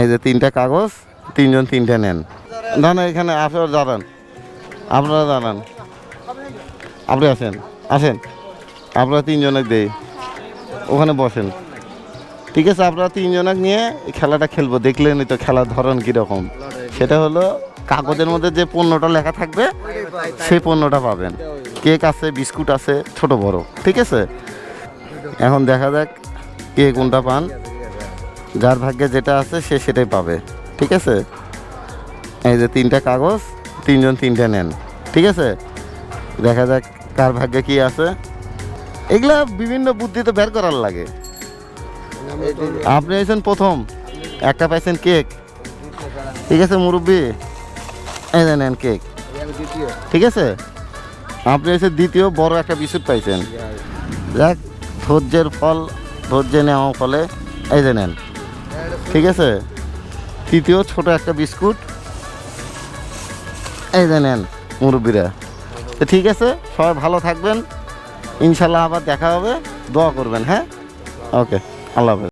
এই যে তিনটা কাগজ, তিনজন তিনটা নেন। না না, এখানে আপনারা দাঁড়ান আপনারা দাঁড়ান আপনি আসেন আসেন। আপনারা তিনজনে দেই। ওখানে বসেন। ঠিক আছে, আপনারা তিনজনে নিয়ে খেলাটা খেলব। দেখলেনই তো খেলার ধরন কীরকম। সেটা হলো, কাগজের মধ্যে যে পণ্যটা লেখা থাকবে, সেই পণ্যটা পাবেন। কেক আছে, বিস্কুট আছে, ছোট বড়। ঠিক আছে? এখন দেখা যাক কে কোনটা পান। যার ভাগ্যে যেটা আছে সে সেটাই পাবে, ঠিক আছে? এই যে তিনটা কাগজ, তিনজন তিনটা নেন, ঠিক আছে? দেখা যাক কার ভাগ্যে কি আছে। এগুলা বিভিন্ন বুদ্ধিতে বের করার লাগে। আপনি হয়েছেন প্রথম, একটা পাইছেন কেক। ঠিক আছে, মুরব্বী? এই যে নেন কেক। ঠিক আছে? আপনি হয়েছে দ্বিতীয় বড় একটা বিস্কুট পাইছেন। যাক, ধৈর্যের ফল, ধৈর্য নেওয়া ফলে, এই যে নেন। ঠিক আছে? তৃতীয় ছোট একটা বিস্কুট। এই যে নেন মুরব্বীরা। তো ঠিক আছে? সবাই ভালো থাকবেন। ইনশাল্লাহ আবার দেখা হবে। দোয়া করবেন হ্যাঁ? ওকে, আল্লাহ হাফেজ।